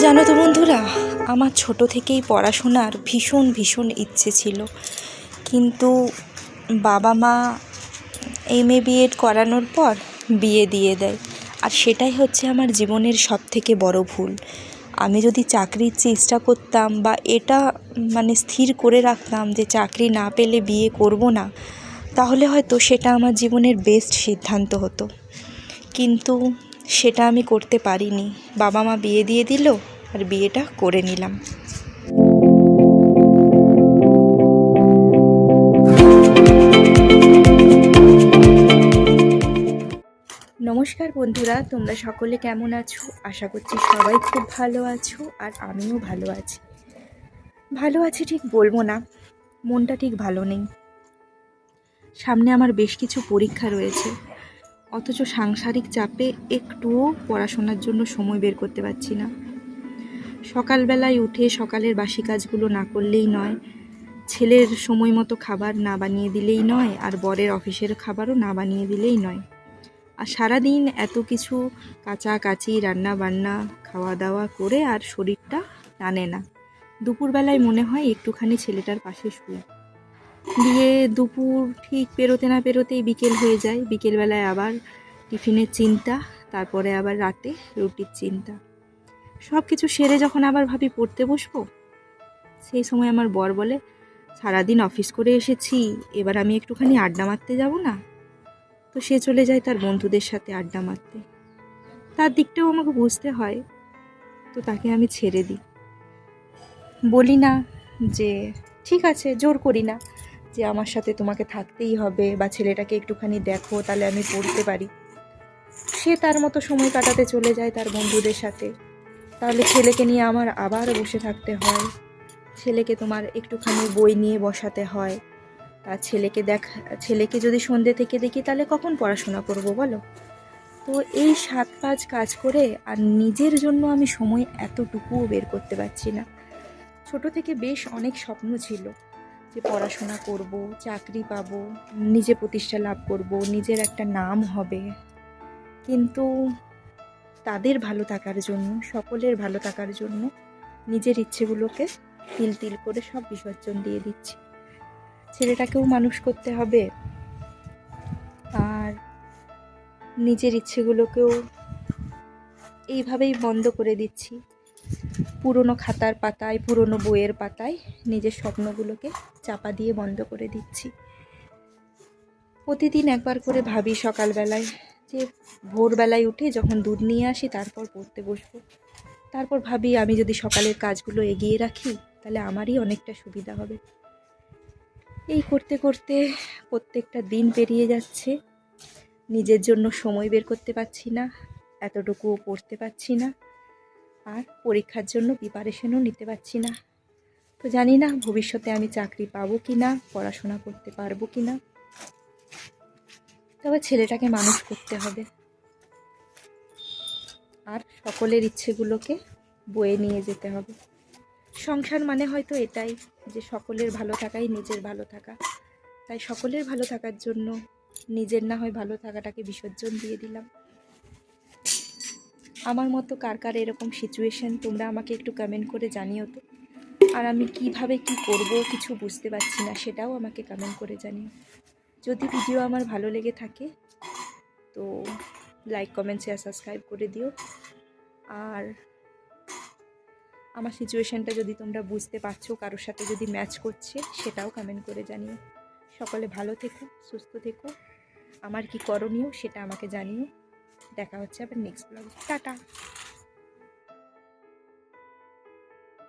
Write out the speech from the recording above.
জানো তো বন্ধুরা, আমার ছোট থেকেই পড়াশোনার ভীষণ ভীষণ ইচ্ছে ছিল। কিন্তু বাবা মা এম এ বিএড করানোর পর বিয়ে দিয়ে দেয়। আর সেটাই হচ্ছে আমার জীবনের সব থেকে বড় ভুল। আমি যদি চাকরির চেষ্টা করতাম বা এটা মানে স্থির করে রাখতাম যে চাকরি না পেলে বিয়ে করব না, তাহলে হয়তো সেটা আমার জীবনের বেস্ট সিদ্ধান্ত হতো। কিন্তু সেটা আমি করতে পারিনি। বাবা মা বিয়ে দিয়ে দিল আর বিয়েটা করে নিলাম। নমস্কার বন্ধুরা, তোমরা সকলে কেমন আছো? আশা করছি সবাই খুব ভালো আছো আর আমিও ভালো আছি। ভালো আছি ঠিক বলব না, মনটা ঠিক ভালো নেই। সামনে আমার বেশ কিছু পরীক্ষা রয়েছে, অথচ সাংসারিক চাপে একটুও পড়াশোনার জন্য সময় বের করতে পারছি না। সকালবেলায় উঠে সকালের বাসি কাজগুলো না করলেই নয়। ছেলের সময় মতো খাবার না বানিয়ে দিলেই নয় আর বরের অফিসের খাবারও না বানিয়ে দিলেই নয়। আর সারাদিন এত কিছু কাচাকাচি রান্না বান্না খাওয়া দাওয়া করে আর শরীরটা টানে না। দুপুরবেলায় মনে হয় একটুখানি ছেলেটার পাশে শুয়ে। দিয়ে দুপুর ঠিক পেরোতে না পেরোতেই বিকেল হয়ে যায়। বিকেলবেলায় আবার টিফিনের চিন্তা, তারপরে আবার রাতে রুটির চিন্তা। সব কিছু সেরে যখন আবার ভাবি পড়তে বসবো, সেই সময় আমার বর বলে, সারাদিন অফিস করে এসেছি, এবার আমি একটুখানি আড্ডা মারতে যাব না? তো সে চলে যায় তার বন্ধুদের সাথে আড্ডা মারতে। তার দিকটাও আমাকে বুঝতে হয়, তো তাকে আমি ছেড়ে দিই। বলি না যে, ঠিক আছে, জোর করি না, যে আমার সাথে তোমাকে থাকতেই হবে বা ছেলেটাকে একটুখানি দেখো, তাহলে আমি পড়তে পারি। সে তার মতো সময় কাটাতে চলে যায় তার বন্ধুদের সাথে। তাহলে ছেলেকে নিয়ে আমার আবার বসে থাকতে হয়। ছেলেকে তোমার একটুখানি বই নিয়ে বসাতে হয়। তার ছেলেকে দেখ, ছেলেকে যদি সন্ধ্যে থেকে দেখি, তাহলে কখন পড়াশোনা করব বলো? তো এই সাত পাঁচ কাজ করে আর নিজের জন্য আমি সময় এতটুকুও বের করতে পারছি না। ছোট থেকে বেশ অনেক স্বপ্ন ছিল যে পড়াশোনা করব, চাকরি পাবো, নিজে প্রতিষ্ঠা লাভ করব, নিজের একটা নাম হবে। কিন্তু তাদের ভালো থাকার জন্য, সকলের ভালো থাকার জন্য নিজের ইচ্ছেগুলোকে তিল তিল করে সব বিসর্জন দিয়ে দিচ্ছি। ছেলেটাকেও মানুষ করতে হবে। আর নিজের ইচ্ছেগুলোকেও এইভাবেই বন্ধ করে দিচ্ছি। পুরনো খাতার পাতায়, পুরনো বইয়ের পাতায় নিজের স্বপ্নগুলোকে চাপা দিয়ে বন্ধ করে দিচ্ছি। প্রতিদিন একবার করে ভাবি সকালবেলায় যে ভোরবেলায় উঠে যখন দুধ নিয়ে আসি, তারপর পড়তে বসবো। তারপর ভাবি, আমি যদি সকালের কাজগুলো এগিয়ে রাখি, তাহলে আমারই অনেকটা সুবিধা হবে। এই করতে করতে প্রত্যেকটা দিন পেরিয়ে যাচ্ছে। নিজের জন্য সময় বের করতে পারছি না, এতটুকুও পড়তে পারছি না, আর পরীক্ষার জন্য প্রিপারেশনও নিতে পারছি না। তো জানি না ভবিষ্যতে আমি চাকরি পাবো কি না পড়াশোনা করতে পারব কি না তবে ছেলেটাকে মানুষ করতে হবে। আর সকলের ইচ্ছেগুলোকে বয়ে নিয়ে যেতে হবে। সংসার মানে হয়তো এটাই, যে সকলের ভালো থাকাই নিজের ভালো থাকা। তাই সকলের ভালো থাকার জন্য নিজের না হয় ভালো থাকাটাকে বিসর্জন দিয়ে দিলাম। আমার মতো কার কার এরকম সিচুয়েশন তোমরা আমাকে একটু কমেন্ট করে জানিও তো। আর আমি কীভাবে কি করব কিছু বুঝতে পারছি না, সেটাও আমাকে কমেন্ট করে জানিও। যদি ভিডিও আমার ভালো লেগে থাকে, তো লাইক কমেন্ট শেয়ার সাবস্ক্রাইব করে দিও। আর আমার সিচুয়েশানটা যদি তোমরা বুঝতে পারছ, কারোর সাথে যদি ম্যাচ করছে, সেটাও কমেন্ট করে জানিও। সকলে ভালো থেকো, সুস্থ থেকো। আমার কি করণীয়, সেটা আমাকে জানিও। দেখা হচ্ছে আবার নেক্সট ব্লগে টাটা!